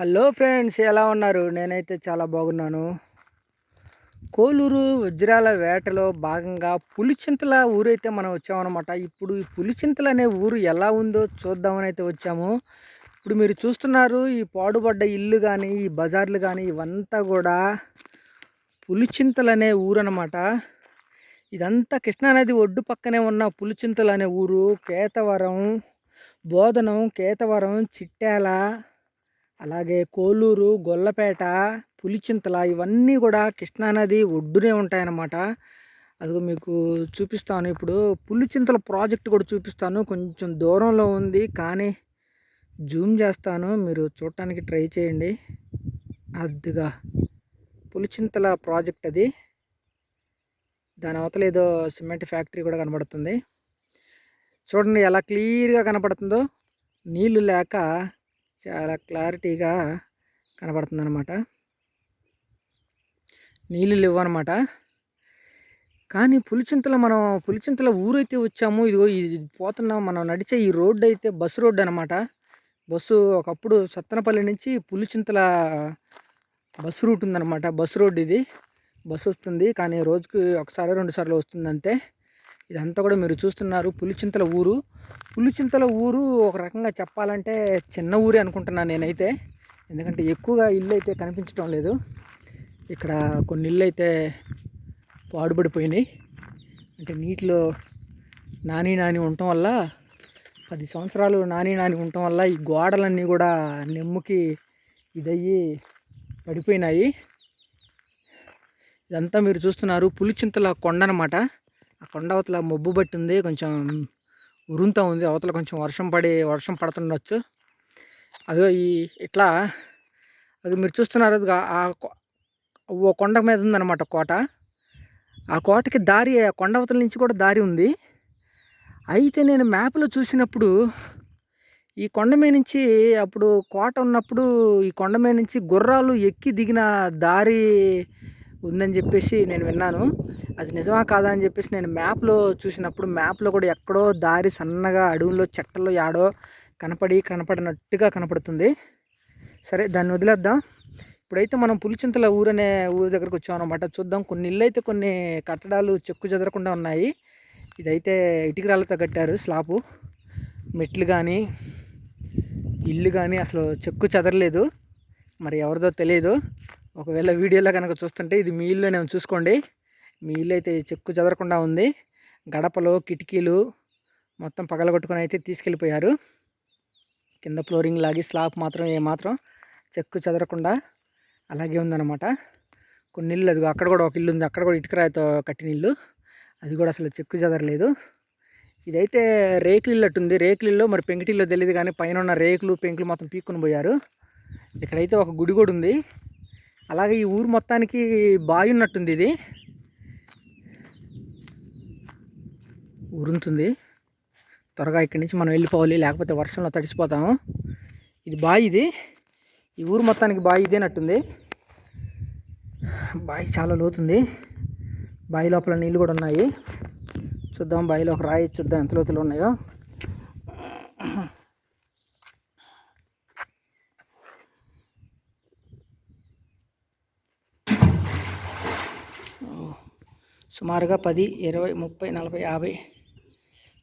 Hello friends ఎలా ఉన్నారు? నేనైతే చాలా బాగున్నాను. కోలూరు వజ్రాల వేటలో భాగంగా పులిచింతల ఊరైతే మనం వచ్చామన్నమాట. ఇప్పుడు ఈ పులిచింతల అనే ఊరు ఎలా ఉందో చూద్దామని అయితే వచ్చాము. ఇప్పుడు మీరు చూస్తున్నారు ఈ పాడుబడ్డ ఇల్లు కానీ ఈ బజార్లు కానీ ఇవంతా కూడా పులిచింతలు అనే ఊరు అనమాట ఇదంతా కృష్ణానది ఒడ్డు పక్కనే ఉన్న పులిచింతలు అనే ఊరు. కేతవరం బోధనం కేతవరం చిట్యాల అలాగే కోలూరు గొల్లపేట పులిచింతల ఇవన్నీ కూడా కృష్ణానది ఒడ్డునే ఉంటాయన్నమాట. అదిగో మీకు చూపిస్తాను. ఇప్పుడు పులిచింతల ప్రాజెక్ట్ కూడా చూపిస్తాను. కొంచెం దూరంలో ఉంది కానీ జూమ్ చేస్తాను. మీరు చూడటానికి ట్రై చేయండి. అదిగా పులిచింతల ప్రాజెక్ట్ అది. దాని అవతల ఏదో సిమెంట్ ఫ్యాక్టరీ కూడా కనబడుతుంది. చూడండి ఎలా క్లియర్గా కనపడుతుందో. నీళ్ళు లేక చాలా క్లారిటీగా కనబడుతుంది అనమాట నీళ్ళు లేవు అనమాట కానీ పులిచింతల మనం పులిచింతల ఊరైతే వచ్చాము ఇదిగో ఇది పోతున్నాం మనం నడిచే ఈ రోడ్డు అయితే బస్సు రోడ్డు అనమాట బస్సు ఒకప్పుడు సత్తనపల్లి నుంచి పులిచింతల బస్సు రూట్ ఉందన్నమాట. బస్సు రోడ్డు ఇది. బస్సు వస్తుంది కానీ రోజుకి ఒకసారి రెండు సార్లు ఇదంతా కూడా మీరు చూస్తున్నారు. పులిచింతల ఊరు. పులిచింతల ఊరు ఒక రకంగా చెప్పాలంటే చిన్న ఊరే అనుకుంటున్నాను నేనైతే. ఎందుకంటే ఎక్కువగా ఇల్లు అయితే కనిపించడం లేదు. ఇక్కడ కొన్ని ఇల్లు అయితే పాడుబడిపోయినాయి. అంటే నీటిలో నాని నాని ఉండటం వల్ల పది సంవత్సరాలు నాని నాని ఉండటం వల్ల ఈ గోడలన్నీ కూడా నెమ్ముకి ఇదయ్యి పడిపోయినాయి. ఇదంతా మీరు చూస్తున్నారు. పులిచింతల కొండ అనమాట కొండ అవతల మబ్బు బట్టి ఉంది కొంచెం ఉరుంతా ఉంది. అవతల కొంచెం వర్షం పడి వర్షం పడుతుండొచ్చు. అదో ఈ ఇట్లా అది మీరు చూస్తున్నారు ఆ ఓ కొండ మీద ఉందన్నమాట కోట. ఆ కోటకి దారి ఆ కొండ అవతల నుంచి కూడా దారి ఉంది. అయితే నేను మ్యాప్లో చూసినప్పుడు ఈ కొండ మీద నుంచి అప్పుడు కోట ఉన్నప్పుడు ఈ కొండ మీద నుంచి గుర్రాలు ఎక్కి దిగిన దారి ఉందని చెప్పేసి నేను విన్నాను. అది నిజమా కాదా అని చెప్పేసి నేను మ్యాప్లో చూసినప్పుడు మ్యాప్లో కూడా ఎక్కడో దారి సన్నగా అడవుల్లో చెట్టల్లో యాడో కనపడి కనపడినట్టుగా కనపడుతుంది. సరే దాన్ని వదిలేద్దాం. ఇప్పుడైతే మనం పులిచింతల ఊరు అనే ఊరి దగ్గరకు వచ్చామన్నమాట. చూద్దాం. కొన్ని ఇళ్ళు అయితే కొన్ని కట్టడాలు చెక్కు చెదరకుండా ఉన్నాయి. ఇదైతే ఇటుక రాళ్ళతో కట్టారు స్లాపు. మెట్లు కానీ ఇల్లు కానీ అసలు చెక్కు చెదరలేదు. మరి ఎవరిదో తెలియదు ఒకవేళ వీడియోలో కనుక చూస్తుంటే ఇది మీ ఇల్లు నేను చూసుకోండి. మీ ఇల్లు అయితే చెక్కు చెదరకుండా ఉంది. గడపలు కిటికీలు మొత్తం పగలగొట్టుకొని అయితే తీసుకెళ్ళిపోయారు. కింద ఫ్లోరింగ్ లాగి స్లాబ్ మాత్రం ఏమాత్రం చెక్కు చెదరకుండా అలాగే ఉందన్నమాట. కొన్ని ఇల్లు అది అక్కడ కూడా ఒక ఇల్లు ఉంది. అక్కడ కూడా ఇటుక రాయితో కట్టిన ఇల్లు. అది కూడా అసలు చెక్కు చెదరలేదు. ఇదైతే రేకులు ఇల్లు అట్టుంది. రేకులు ఇల్లు మరి పెంకిటిల్లో తెలియదు కానీ పైన ఉన్న రేకులు పెంకులు మొత్తం పీక్కుని పోయారు. ఇక్కడైతే ఒక గుడి కూడా ఉంది. అలాగే ఈ ఊరు మొత్తానికి బావి ఉన్నట్టుంది ఇది. ఉరుంతుంది త్వరగా ఇక్కడి నుంచి మనం వెళ్ళిపోవాలి లేకపోతే వర్షంలో తడిసిపోతాము. ఇది బావి ఇది. ఈ ఊరు మొత్తానికి బావి ఇదేనట్టుంది. బావి చాలా లోతుంది. బావి లోపల నీళ్ళు కూడా ఉన్నాయి. చూద్దాం బావిలో ఒక రాయి చూద్దాం ఎంత లోతులు ఉన్నాయో. సుమారుగా పది ఇరవై ముప్పై నలభై యాభై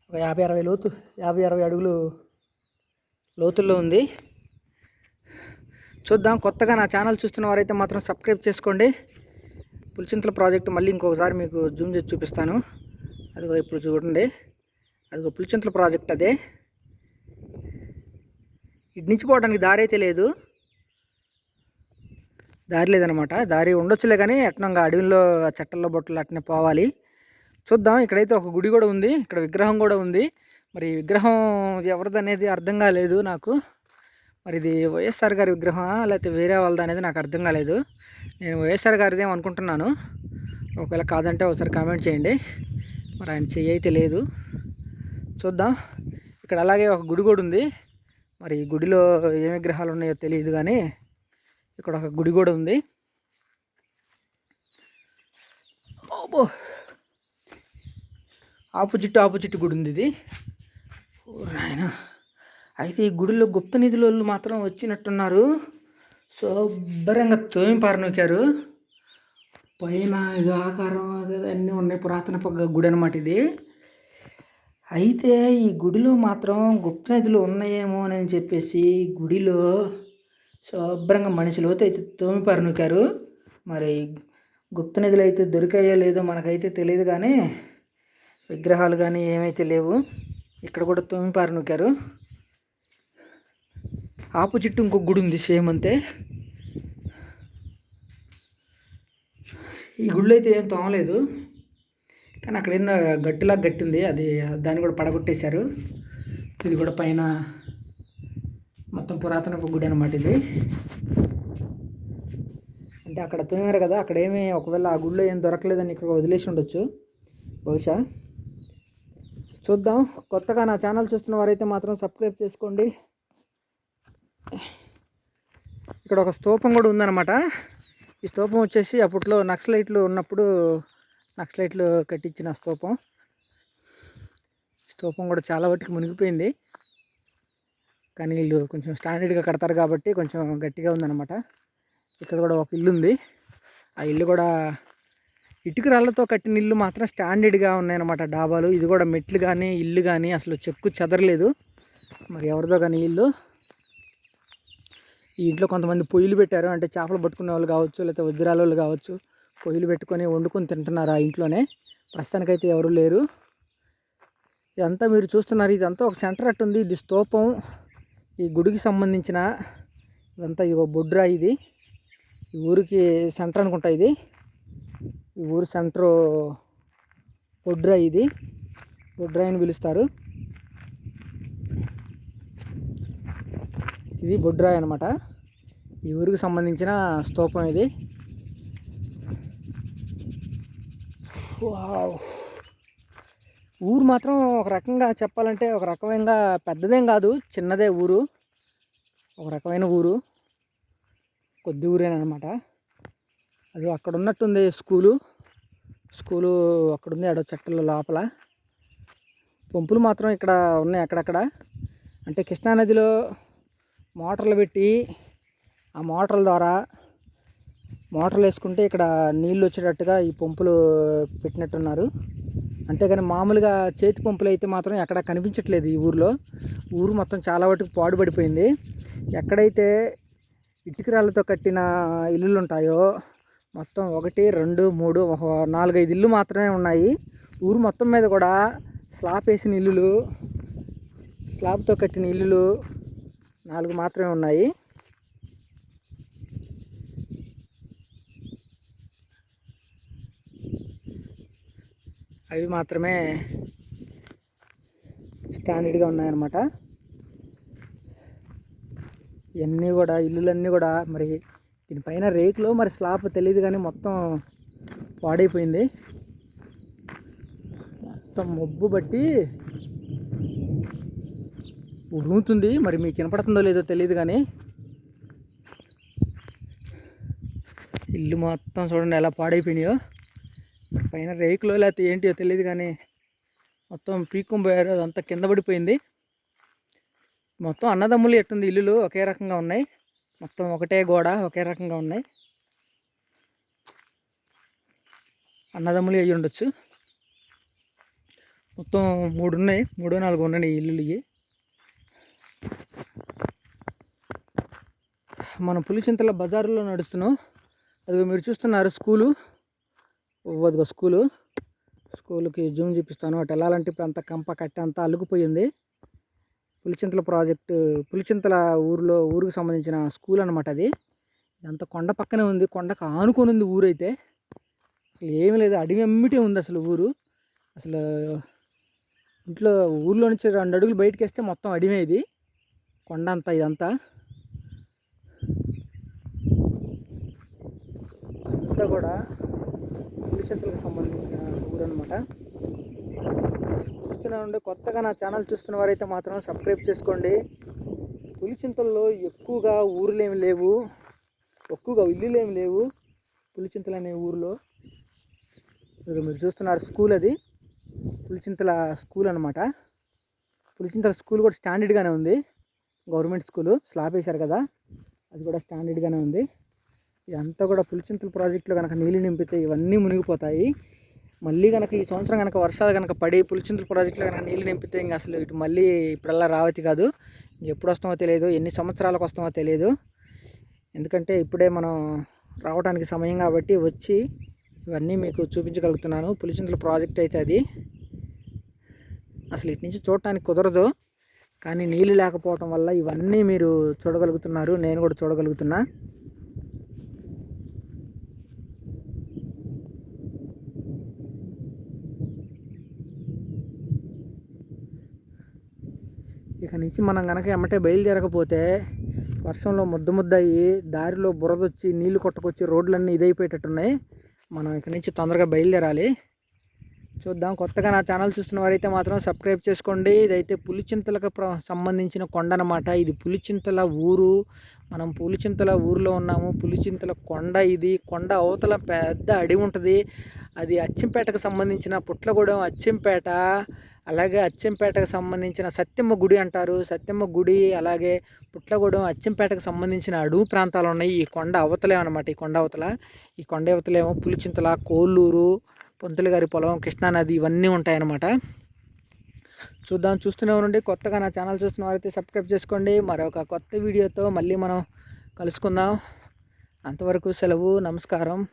ఒక యాభై అరవై లోతు యాభై అరవై అడుగులు లోతుల్లో ఉంది. చూద్దాం కొత్తగా నా ఛానల్ చూస్తున్న వారైతే మాత్రం సబ్స్క్రైబ్ చేసుకోండి. పులిచింతల ప్రాజెక్టు మళ్ళీ ఇంకొకసారి మీకు జూమ్ చేసి చూపిస్తాను. అదిగో ఇప్పుడు చూడండి. అదిగో పులిచింతల ప్రాజెక్ట్ అదే. ఇటు నుంచి పోవడానికి దారి అయితే లేదు. దారి లేదనమాట. దారి ఉండొచ్చులే కానీ అట్నంగా అడవిలో చెట్టల్లో బొట్టలు అట్నే పోవాలి. చూద్దాం. ఇక్కడైతే ఒక గుడి కూడా ఉంది. ఇక్కడ విగ్రహం కూడా ఉంది. మరి విగ్రహం ఎవరిది అనేది అర్థం కాలేదు నాకు. మరి ఇది వైఎస్ఆర్ గారి విగ్రహమా? లేకపోతే వేరే వాళ్ళది అనేది నాకు అర్థం కాలేదు. నేను వైఎస్ఆర్ గారిది అనుకుంటున్నాను. ఒకవేళ కాదంటే ఒకసారి కామెంట్ చేయండి. మరి ఆయన చెయ్యి అయితే లేదు. చూద్దాం. ఇక్కడ అలాగే ఒక గుడి కూడా ఉంది. మరి ఈ గుడిలో ఏ విగ్రహాలు ఉన్నాయో తెలియదు కానీ ఇక్కడ ఒక గుడి కూడా ఉంది. ఆపోజిట్ ఆపోజిట్ గుడి ఉంది ఇది. ఆయన అయితే ఈ గుడిలో గుప్త నిధుల మాత్రం వచ్చినట్టున్నారు. శుభ్రంగా తోమి పారనొక్కారు పైన ఇది ఆకారం అదే అన్నీ ఉన్నాయి. పురాతన గుడి అనమాట ఇది. అయితే ఈ గుడిలో మాత్రం గుప్త నిధులు ఉన్నాయేమో అని చెప్పేసి గుడిలో శుభ్రంగా మనిషిలో అయితే తోమి పారనొక్కారు మరి గుప్త నిధులు అయితే దొరికాయో లేదో మనకైతే తెలియదు కానీ విగ్రహాలు కానీ ఏమైతే లేవు ఇక్కడ కూడా తోమి నూకారు. ఆపోజిట్ ఇంకొక గుడి ఉంది సేమ్ అంతే. ఈ గుళ్ళు అయితే ఏం తోమలేదు. కానీ అక్కడ ఏందో గట్టిలా గట్టి ఉంది అది దాన్ని కూడా పడగొట్టేశారు. ఇది కూడా పైన మొత్తం పురాతన గుడి అనమాట ఇది. అంటే అక్కడ తోమారు కదా అక్కడ ఏమి ఒకవేళ ఆ గుడిలో ఏం దొరకలేదని ఇక్కడ వదిలేసి ఉండొచ్చు బహుశా. చూద్దాం. కొత్తగా నా ఛానల్ చూస్తున్న వారైతే మాత్రం సబ్స్క్రైబ్ చేసుకోండి. ఇక్కడ ఒక స్తూపం కూడా ఉందన్నమాట. ఈ స్తూపం వచ్చేసి అప్పట్లో నక్సలైట్లు ఉన్నప్పుడు నక్సలైట్లు కట్టించిన స్తూపం. స్తూపం కూడా చాలా వాటికి మునిగిపోయింది. కానీ వీళ్ళు కొంచెం స్టాండర్డ్గా కడతారు కాబట్టి కొంచెం గట్టిగా ఉందన్నమాట. ఇక్కడ కూడా ఒక ఇల్లు ఉంది ఆ ఇల్లు కూడా ఇటుక రాళ్ళతో కట్టిన ఇల్లు మాత్రం స్టాండర్డ్గా ఉన్నాయన్నమాట. డాబాలు ఇది కూడా మెట్లు కానీ ఇల్లు కానీ అసలు చెక్కు చెదరలేదు. మరి ఎవరిదో కానీ ఇల్లు. ఈ ఇంట్లో కొంతమంది పొయ్యిలు పెట్టారు. అంటే చేపలు పట్టుకునే వాళ్ళు కావచ్చు లేకపోతే వజ్రాల వాళ్ళు కావచ్చు పొయ్యిలు పెట్టుకొని వండుకొని తింటున్నారు ఆ ఇంట్లోనే. ప్రస్తుతానికైతే ఎవరు లేరు. ఇదంతా మీరు చూస్తున్నారు. ఇదంతా ఒక సెంటర్ అట్టుంది. ఇది స్తూపం. ఈ గుడికి సంబంధించిన ఇదంతా ఇది ఒక బొడ్రా ఇది. ఈ ఊరికి సెంటర్ అనుకుంటా ఇది. ఈ ఊరు సెంటర్ బొడ్రా ఇది. బొడ్రా అని పిలుస్తారు. ఇది బొడ్రాయి అనమాట ఈ ఊరికి సంబంధించిన స్తూపం ఇది. ఊరు మాత్రం ఒక రకంగా చెప్పాలంటే ఒక రకమైన పెద్దదేం కాదు చిన్నదే ఊరు. ఒక రకమైన ఊరు. కొద్ది ఊరేనమాట అది అక్కడ ఉన్నట్టుంది స్కూలు. స్కూలు అక్కడ ఉంది చెట్ల లోపల. పంపులు మాత్రం ఇక్కడ ఉన్నాయి అక్కడక్కడ. అంటే కృష్ణానదిలో మోటార్లు పెట్టి ఆ మోటార్ల ద్వారా మోటార్లు వేసుకుంటే ఇక్కడ నీళ్ళు వచ్చేటట్టుగా ఈ పంపులు పెట్టినట్టున్నారు. అంతేగాని మామూలుగా చేతి పంపులు అయితే మాత్రం ఎక్కడ కనిపించట్లేదు ఈ ఊరిలో. ఊరు మొత్తం చాలా వరకు పాడుపడిపోయింది ఎక్కడైతే ఇటుక రాళ్ళతో కట్టిన ఇల్లులు ఉంటాయో మొత్తం ఒకటి రెండు మూడు నాలుగైదు ఇల్లు మాత్రమే ఉన్నాయి. ఊరు మొత్తం మీద కూడా స్లాబ్ వేసిన ఇల్లులు స్లాబ్తో కట్టిన ఇల్లులు నాలుగు మాత్రమే ఉన్నాయి. అవి మాత్రమే స్టాండర్డ్గా ఉన్నాయన్నమాట. ఇవన్నీ కూడా ఇల్లులన్నీ కూడా మరి దీనిపైన రేకులో మరి స్లాబ్ తెలియదు కానీ మొత్తం పాడైపోయింది. మొత్తం మబ్బు బట్టి ఉరుముతుంది. మరి మీకు వినపడుతుందో లేదో తెలియదు కానీ ఇల్లు మొత్తం చూడండి ఎలా పాడైపోయినాయో. పైన రేకులో లేకపోతే ఏంటియో తెలియదు కానీ మొత్తం పీక్కుని పోయారు. అదంతా కింద పడిపోయింది. మొత్తం అన్నదమ్ములు ఎట్టుంది ఇల్లులు ఒకే రకంగా ఉన్నాయి. మొత్తం ఒకటే గోడ ఒకే రకంగా ఉన్నాయి. అన్నదమ్ములు అయ్యి ఉండొచ్చు. మొత్తం మూడు ఉన్నాయి. మూడు నాలుగు ఉన్నాయి ఇల్లులు ఇవి మనం పులిచింతల బజారులో నడుస్తున్నాం. అది మీరు చూస్తున్నారు స్కూలు. అదిగో స్కూలు. స్కూల్కి జూమ్ చూపిస్తాను. అటు వెళ్ళాలంటే ఇప్పుడు అంత కంప కట్ట అంతా అల్లుకుపోయింది. పులిచింతల ప్రాజెక్టు పులిచింతల ఊరిలో ఊరికి సంబంధించిన స్కూల్ అనమాట అది. అంత కొండ పక్కనే ఉంది. కొండకు ఆనుకొని ఉంది ఊరైతే. అసలు ఏమీ లేదు. అడవి అమ్మిటే ఉంది అసలు ఊరు. అసలు ఇంట్లో ఊర్లో నుంచి రెండు అడుగులు బయటకు వేస్తే మొత్తం అడిమే ఇది. కొండ అంతా ఇదంతా. అంతా కూడా పులిచింతలకు సంబంధించిన ఊరు అనమాట చూస్తూనే ఉండి. కొత్తగా నా ఛానల్ చూస్తున్న వారైతే మాత్రం సబ్స్క్రైబ్ చేసుకోండి. పులిచింతల్లో ఎక్కువగా ఊర్లేమి ఏమి లేవు. ఎక్కువగా ఇల్లులు ఏమి లేవు. పులిచింతలు అనే ఊరిలో. మీరు చూస్తున్నారు స్కూల్ అది. పులిచింతల స్కూల్ అనమాట పులిచింతల స్కూల్ కూడా స్టాండర్డ్గానే ఉంది. Government school. స్లాబ్ వేశారు కదా. అది కూడా స్టాండర్డ్గానే ఉంది. ఇదంతా కూడా పులిచింతల ప్రాజెక్టులో కనుక నీళ్ళు నింపితే ఇవన్నీ మునిగిపోతాయి. మళ్ళీ కనుక ఈ సంవత్సరం కనుక వర్షాలు కనుక పడి పులిచింతల ప్రాజెక్టులో కనుక నీళ్ళు నింపితే ఇంకా అసలు ఇటు మళ్ళీ ఇప్పుడల్లా రావతి కాదు. ఎప్పుడు వస్తామో తెలియదు ఎన్ని సంవత్సరాలకు వస్తామో తెలియదు. ఎందుకంటే ఇప్పుడే మనం రావడానికి సమయం కాబట్టి వచ్చి ఇవన్నీ మీకు చూపించగలుగుతున్నాను. పులిచింతల ప్రాజెక్ట్ అయితే అది. అసలు ఇటు నుంచి చూడటానికి కుదరదు. కానీ నీళ్ళు లేకపోవటం వల్ల ఇవన్నీ మీరు చూడగలుగుతున్నారు నేను కూడా చూడగలుగుతున్నా. ఇక నుంచి మనం కనుక ఎమ్మటే బయలుదేరకపోతే వర్షంలో ముద్ద ముద్ద అయ్యి దారిలో బురద వచ్చి నీళ్ళు కొట్టుకొచ్చి రోడ్లన్నీ ఇదైపోయేటట్టున్నాయి. మనం ఇక్కడి నుంచి తొందరగా బయలుదేరాలి. చూద్దాం. కొత్తగా నా ఛానల్ చూస్తున్న వారైతే మాత్రం సబ్స్క్రైబ్ చేసుకోండి. ఇదైతే పులిచింతలకు సంబంధించిన కొండ అనమాట ఇది పులిచింతల ఊరు. మనం పులిచింతల ఊరిలో ఉన్నాము. పులిచింతల కొండ ఇది. కొండ అవతల పెద్ద అడవి ఉంటుంది. అది అచ్చంపేటకు సంబంధించిన పుట్లగూడెం అచ్చంపేట. అలాగే అచ్చంపేటకు సంబంధించిన సత్యమ్మ గుడి అంటారు. సత్యమ్మ గుడి అలాగే పుట్లగూడెం అచ్చంపేటకు సంబంధించిన అడవి ప్రాంతాలు ఉన్నాయి. ఈ కొండ అవతలే అనమాట ఈ కొండ అవతల. ఈ కొండ అవతలేమో పులిచింతల కోల్లూరు పొంతులు గారి పొలం కృష్ణానది ఇవన్నీ ఉంటాయన్నమాట. చూద్దాం చూస్తూనే ఉండండి. కొత్తగా నా ఛానల్ చూస్తున్న వారైతే సబ్స్క్రైబ్ చేసుకోండి. మరొక కొత్త వీడియోతో మళ్ళీ మనం కలుసుకుందాం. అంతవరకు సెలవు నమస్కారం.